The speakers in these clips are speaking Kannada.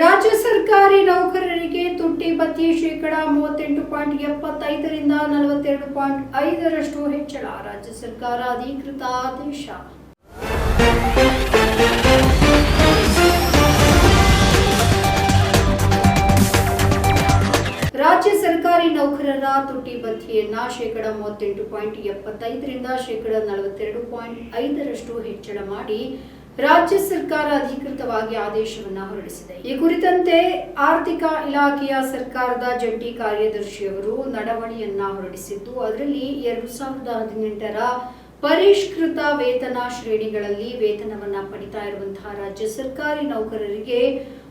ರಾಜ್ಯ ಸರ್ಕಾರಿ ನೌಕರರಿಗೆ ತುಟ್ಟಿ ಭತ್ಯೆ ಶೇಕಡ ಮೂವತ್ತೆಂಟು ಪಾಯಿಂಟ್ ಎಪ್ಪತ್ತೈದರಿಂದ ನಲವತ್ತೆರಡು ಪಾಯಿಂಟ್ ಐದರಷ್ಟು ಹೆಚ್ಚಳ. ರಾಜ್ಯ ಸರ್ಕಾರ ಅಧಿಕೃತ ಆದೇಶ. ರಾಜ್ಯ ಸರ್ಕಾರಿ ನೌಕರರ ತುಟ್ಟಿ ಭತ್ಯೆಯನ್ನ ಶೇಕಡ ಮೂವತ್ತೆಂಟು ಪಾಯಿಂಟ್ ಎಪ್ಪತ್ತೈದರಿಂದ ಶೇಕಡ ನಲವತ್ತೆರಡು ಪಾಯಿಂಟ್ ಐದರಷ್ಟು ಹೆಚ್ಚಳ ಮಾಡಿ ರಾಜ್ಯ ಸರ್ಕಾರ ಅಧಿಕೃತವಾಗಿ ಆದೇಶವನ್ನ ಹೊರಡಿಸಿದೆ. ಈ ಕುರಿತಂತೆ ಆರ್ಥಿಕ ಇಲಾಖೆಯ ಸರ್ಕಾರದ ಜಂಟಿ ಕಾರ್ಯದರ್ಶಿಯವರು ನಡವಳಿಯನ್ನ ಹೊರಡಿಸಿದ್ದು, ಅದರಲ್ಲಿ ಎರಡು ಸಾವಿರದ ಹದಿನೆಂಟರ ಪರಿಷ್ಕೃತ ವೇತನ ಶ್ರೇಣಿಗಳಲ್ಲಿ ವೇತನವನ್ನ ಪಡಿತಾ ಇರುವಂತಹ ರಾಜ್ಯ ಸರ್ಕಾರಿ ನೌಕರರಿಗೆ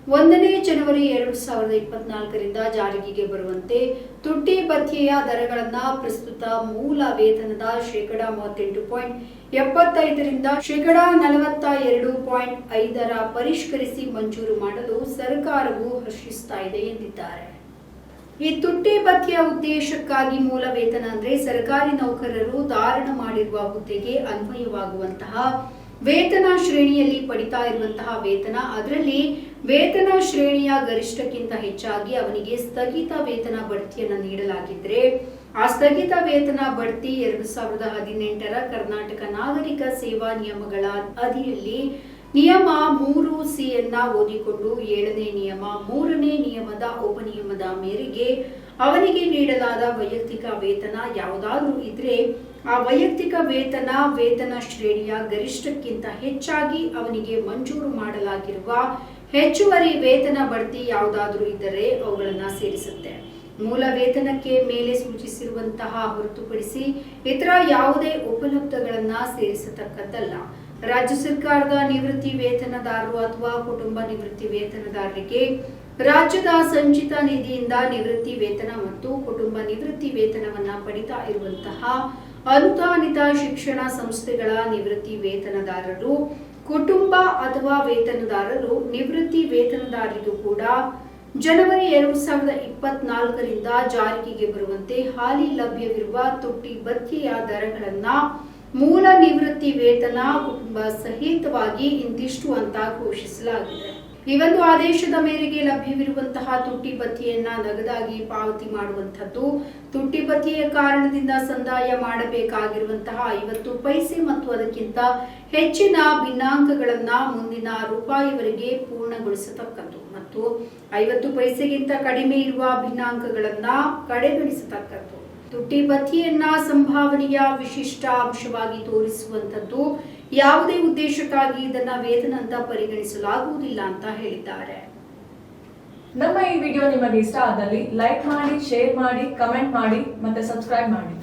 ಒಂದನೇ ಜನವರಿ ಎರಡು ಸಾವಿರದ ಇಪ್ಪತ್ನಾಲ್ಕರಿಂದ ಜಾರಿಗೆ ಬರುವಂತೆ ತುಟ್ಟಿ ಭತ್ಯೆಯ ದರಗಳನ್ನ ಪ್ರಸ್ತುತ ಮೂಲ ವೇತನದ ಶೇಕಡಾ ಮೂವತ್ತೆಂಟು ಪಾಯಿಂಟ್ ಎಪ್ಪತ್ತೈದರಿಂದ ಶೇಕಡಾ ನಲವತ್ತ ಎರಡು ಪಾಯಿಂಟ್ ಐದರ ಪರಿಷ್ಕರಿಸಿ ಮಂಜೂರು ಮಾಡಲು ಸರ್ಕಾರವು ಹರ್ಷಿಸ್ತಾ ಇದೆ ಎಂದಿದ್ದಾರೆ. ಈ ತುಟ್ಟಿ ಭತ್ಯೆಯ ಉದ್ದೇಶಕ್ಕಾಗಿ ಮೂಲ ವೇತನ ಅಂದ್ರೆ ಸರ್ಕಾರಿ ನೌಕರರು ಧಾರಣ ಮಾಡಿರುವ ಹುದ್ದೆಗೆ ಅನ್ವಯವಾಗುವಂತಹ ವೇತನ ಶ್ರೇಣಿಯಲ್ಲಿ ಪಡಿತಾ ಇರುವಂತಹ ವೇತನ, ಅದರಲ್ಲಿ ವೇತನ ಶ್ರೇಣಿಯ ಗರಿಷ್ಠಕ್ಕಿಂತ ಹೆಚ್ಚಾಗಿ ಅವನಿಗೆ ಸ್ಥಗಿತ ವೇತನ ಬಡ್ತಿಯನ್ನು ನೀಡಲಾಗಿದ್ರೆ ಆ ಸ್ಥಗಿತ ವೇತನ ಬಡ್ತಿ ಎರಡು ಸಾವಿರದ ಹದಿನೆಂಟರ ಕರ್ನಾಟಕ ನಾಗರಿಕ ಸೇವಾ ನಿಯಮಗಳ ಅಡಿಯಲ್ಲಿ ನಿಯಮ ಮೂರು ಸಿ ಯನ್ನ ಓದಿಕೊಂಡು ಏಳನೇ ನಿಯಮ, ಮೂರನೇ ನಿಯಮದ ಉಪನಿಯಮದ ಮೇರೆಗೆ ಅವನಿಗೆ ನೀಡಲಾದ ವೈಯಕ್ತಿಕ ವೇತನ ಯಾವುದಾದ್ರೂ ಇದ್ರೆ ಆ ವೈಯಕ್ತಿಕ ವೇತನ ವೇತನ ಶ್ರೇಣಿಯ ಗರಿಷ್ಠಕ್ಕಿಂತ ಹೆಚ್ಚಾಗಿ ಅವನಿಗೆ ಮಂಜೂರು ಮಾಡಲಾಗಿರುವ ಹೆಚ್ಚುವರಿ ವೇತನ ಬಡ್ತಿ ಯಾವುದಾದ್ರೂ ಇದ್ದರೆ ಅವುಗಳನ್ನ ಸೇರಿಸುತ್ತೆ. ಮೂಲ ವೇತನಕ್ಕೆ ಮೇಲೆ ಸೂಚಿಸಿರುವಂತಹ ಹೊರತುಪಡಿಸಿ ಇತರ ಯಾವುದೇ ಉಪಲಬ್ಧಗಳನ್ನ ಸೇರಿಸತಕ್ಕದ್ದಲ್ಲ. ರಾಜ್ಯ ಸರ್ಕಾರದ ನಿವೃತ್ತಿ ವೇತನದಾರರು ಅಥವಾ ಕುಟುಂಬ ನಿವೃತ್ತಿ ವೇತನದಾರರಿಗೆ ರಾಜ್ಯದ ಸಂಚಿತ ನಿಧಿಯಿಂದ ನಿವೃತ್ತಿ ವೇತನ ಮತ್ತು ಕುಟುಂಬ ನಿವೃತ್ತಿ ವೇತನವನ್ನ ಪಡಿತಾ ಇರುವಂತಹ ಅನುದಾನಿತ ಶಿಕ್ಷಣ ಸಂಸ್ಥೆಗಳ ನಿವೃತ್ತಿ ವೇತನದಾರರು, ಕುಟುಂಬ ಅಥವಾ ವೇತನದಾರರು ನಿವೃತ್ತಿ ವೇತನದಾರರಿಗೂ ಕೂಡ ಜನವರಿ ಎರಡು ಸಾವಿರದ ಇಪ್ಪತ್ನಾಲ್ಕರಿಂದ ಜಾರಿಗೆ ಬರುವಂತೆ ಹಾಲಿ ಲಭ್ಯವಿರುವ ತುಟ್ಟಿ ಭತ್ಯೆಯ ದರಗಳನ್ನ ಮೂಲ ನಿವೃತ್ತಿ ವೇತನ ಕುಟುಂಬ ಸಹಿತವಾಗಿ ಇಂತಿಷ್ಟು ಅಂತ ಘೋಷಿಸಲಾಗಿದೆ. ಈ ಒಂದು ಆದೇಶದ ಮೇರೆಗೆ ಲಭ್ಯವಿರುವಂತಹ ತುಟ್ಟಿ ಬತ್ತಿಯನ್ನ ನಗದಾಗಿ ಪಾವತಿ ಮಾಡುವಂತದ್ದು ತುಟ್ಟಿ ಬತ್ತಿಯ ಕಾರಣದಿಂದ ಸಂದಾಯ ಮಾಡಬೇಕಾಗಿರುವಂತಹ ಐವತ್ತು ಪೈಸೆ ಮತ್ತು ಅದಕ್ಕಿಂತ ಹೆಚ್ಚಿನ ಭಿನ್ನಾಂಕಗಳನ್ನ ಮುಂದಿನ ರೂಪಾಯಿವರೆಗೆ ಪೂರ್ಣಗೊಳಿಸತಕ್ಕದ್ದು ಮತ್ತು ಐವತ್ತು ಪೈಸೆಗಿಂತ ಕಡಿಮೆ ಇರುವ ಭಿನ್ನಾಂಕಗಳನ್ನ ಕಡೆಗಣಿಸತಕ್ಕದ್ದು. ತುಟ್ಟಿ ಸಂಭಾವನೀಯ ಸಂಭಾವನೆಯ ವಿಶಿಷ್ಟ ಅಂಶವಾಗಿ ತೋರಿಸುವಂತದ್ದು ಯಾವುದೇ ಉದ್ದೇಶಕ್ಕಾಗಿ ಇದನ್ನ ವೇತನ ಅಂತ ಪರಿಗಣಿಸಲಾಗುವುದಿಲ್ಲ ಅಂತ ಹೇಳಿದ್ದಾರೆ. ನಮ್ಮ ಈ ವಿಡಿಯೋ ನಿಮಗೆ ಇಷ್ಟ ಆದಲ್ಲಿ ಲೈಕ್ ಮಾಡಿ, ಶೇರ್ ಮಾಡಿ, ಕಮೆಂಟ್ ಮಾಡಿ, ಮತ್ತೆ ಸಬ್ಸ್ಕ್ರೈಬ್ ಮಾಡಿ.